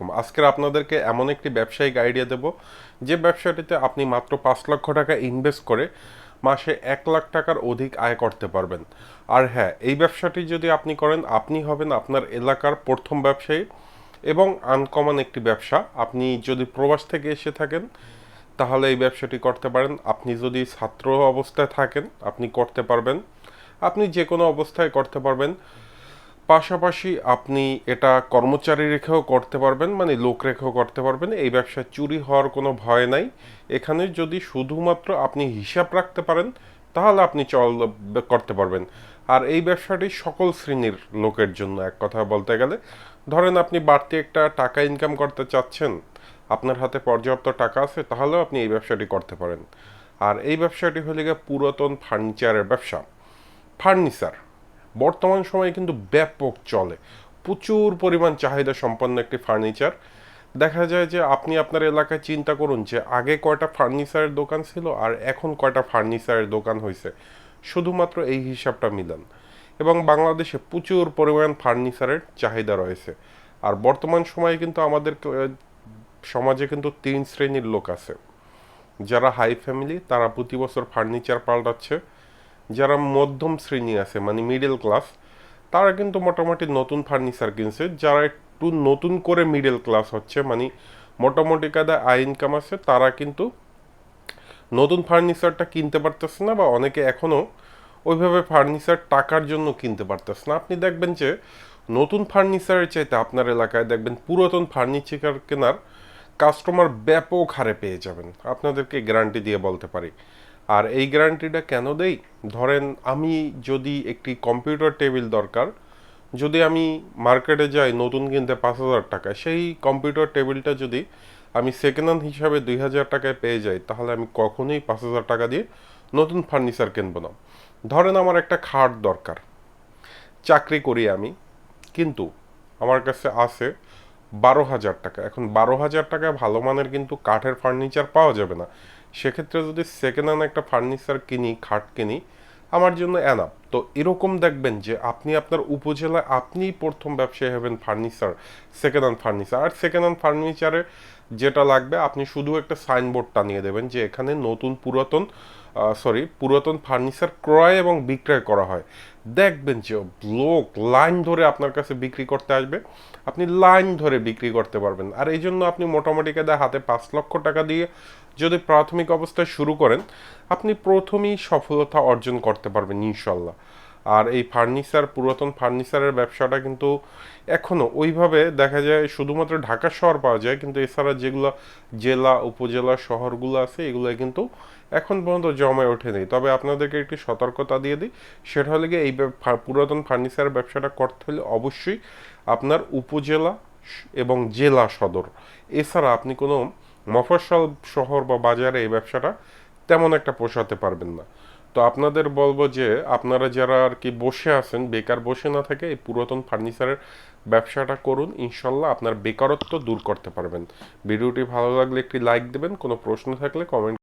আলাইকুম আজকের আপনাদেরকে এমন একটি ব্যবসায়িক আইডিয়া দেব, যে ব্যবসাটিতে আপনি মাত্র পাঁচ লক্ষ টাকা ইনভেস্ট করে মাসে এক লাখ টাকার অধিক আয় করতে পারবেন। আর হ্যাঁ এই ব্যবসাটি যদি আপনি করেন, আপনি হবেন আপনার এলাকার প্রথম ব্যবসায়ী এবং আনকমন একটি ব্যবসা। আপনি যদি প্রবাস থেকে এসে থাকেন, তাহলে এই ব্যবসাটি করতে পারেন। আপনি যদি ছাত্র অবস্থায় থাকেন, আপনি করতে পারবেন। আপনি যে কোনো অবস্থায় করতে পারবেন। পাশাপাশি আপনি এটা কর্মচারী রেখেও করতে পারবেন মানে লোক রেখেও করতে পারবেন। এই ব্যবসা চুরি হওয়ার কোনো ভয় নাই। এখানে যদি শুধুমাত্র আপনি হিসাব রাখতে পারেন, তাহলে আপনি চল করতে পারবেন। আর এই ব্যবসাটি সকল শ্রেণির লোকের জন্য এক কথা বলতে গেলে। ধরেন আপনি বাড়তি একটা টাকা ইনকাম করতে চাচ্ছেন, আপনার হাতে পর্যাপ্ত টাকা আছে, তাহলেও আপনি এই ব্যবসাটি করতে পারেন। আর এই ব্যবসাটি হলে গিয়ে পুরাতন ফার্নিচারের ব্যবসা, ফার্নিচার। বর্তমান সময়ে কিন্তু ব্যাপক চলে। প্রচুর পরিমাণ চাহিদা সম্পন্ন একটি ফার্নিচার। দেখা যায় যে আপনি আপনার এলাকায় চিন্তা করুন যে আগে কয়টা ফার্নিচারের দোকান ছিল আর এখন কয়টা ফার্নিচারের দোকান হয়েছে শুধুমাত্র এই হিসাবটা মিলান। এবং বাংলাদেশে প্রচুর পরিমাণ ফার্নিচারের চাহিদা রয়েছে। আর বর্তমান সময়ে কিন্তু আমাদের সমাজে কিন্তু তিন শ্রেণির লোক আছে। যারা হাই ফ্যামিলি, তারা প্রতি বছর ফার্নিচার পাল্টাচ্ছে। যারা মধ্যম শ্রেণি আছে মানে মিডল ক্লাস তারা কিন্তু মোটামুটি নতুন ফার্নিচার কিনছে। যারা একটু নতুন করে মিডল ক্লাস হচ্ছে মানে মোটামুটি কাদা আয় ইনকাম আছে, তারা কিন্তু নতুন ফার্নিচারটা কিনতে পারতেছে না বা অনেকে এখনও ওইভাবে ফার্নিচার টাকার জন্য কিনতে পারতেছে না। আপনি দেখবেন যে, নতুন ফার্নিচারের চাইতে আপনার এলাকায় দেখবেন পুরাতন ফার্নিচার কেনার কাস্টমার ব্যাপক হারে পেয়ে যাবেন। আপনাদেরকে গ্যারান্টি দিয়ে বলতে পারি। আর এই গ্যারান্টিটা কেন দেই? ধরেন আমি যদি একটি কম্পিউটার টেবিল দরকার, যদি আমি মার্কেটে যাই নতুন কিনতে পাঁচ হাজার টাকা সেই কম্পিউটার টেবিলটা যদি আমি সেকেন্ড হ্যান্ড হিসাবে দুই হাজার টাকায় পেয়ে যাই, তাহলে আমি কখনোই পাঁচ হাজার টাকা দিয়ে নতুন ফার্নিচার কিনবো না। ধরেন আমার একটা খাট দরকার, চাকরি করি আমি, কিন্তু আমার কাছে আছে বারো হাজার টাকা। এখন বারো হাজার টাকায় ভালো মানের কিন্তু কাঠের ফার্নিচার পাওয়া যাবে না। সেক্ষেত্রে যদি সেকেন্ড হ্যান্ড একটা ফার্নিচার কিনি, খাট কিনি, আমার জন্য অ্যানাপ তো এরকম দেখবেন যে আপনি আপনার উপজেলায় আপনিই প্রথম ব্যবসায়ী হবেন ফার্নিচার সেকেন্ড হ্যান্ড ফার্নিচার আর সেকেন্ড হ্যান্ড ফার্নিচারে যেটা লাগবে, আপনি শুধু একটা সাইনবোর্ড টানিয়ে দেবেন যে এখানে নতুন পুরাতন সরি পুরাতন ফার্নিচার ক্রয় এবং বিক্রয় করা হয়। দেখবেন যে লোক লাইন ধরে আপনার কাছে বিক্রি করতে আসবে। আপনি লাইন ধরে বিক্রি করতে পারবেন। আর এই জন্য আপনি মোটামুটি কাদা হাতে পাঁচ লক্ষ টাকা দিয়ে যদি প্রাথমিক অবস্থায় শুরু করেন, আপনি প্রথমেই সফলতা অর্জন করতে পারবেন ইনশাল্লাহ আর এই ফার্নিচার, পুরাতন ফার্নিচারের ব্যবসাটা কিন্তু এখনও ওইভাবে দেখা যায় শুধুমাত্র ঢাকা শহর পাওয়া যায়, কিন্তু এছাড়া যেগুলো জেলা, উপজেলা শহরগুলো আছে এগুলো কিন্তু এখন পর্যন্ত জমায় ওঠেনি। তবে আপনাদেরকে একটি সতর্কতা দিয়ে দিই, সেটা হলে গিয়ে এই পুরাতন ফার্নিচারের ব্যবসাটা করতে হলে অবশ্যই আপনার উপজেলা এবং জেলা সদর। এছাড়া আপনি কোনো মফস্বল শহর বা বাজারে এই ব্যবসাটা তেমন একটা পোষাতে পারবেন না। তো আপনাদের বলব যে, আপনারা যারা আর কি বসে আছেন, বেকার বসে না থাকে এই পুরাতন ফার্নিচারের ব্যবসাটা করুন, ইনশাল্লাহ আপনার বেকারত্ব দূর করতে পারবেন। ভিডিওটি ভালো লাগলে একটি লাইক দেবেন, কোনো প্রশ্ন থাকলে কমেন্ট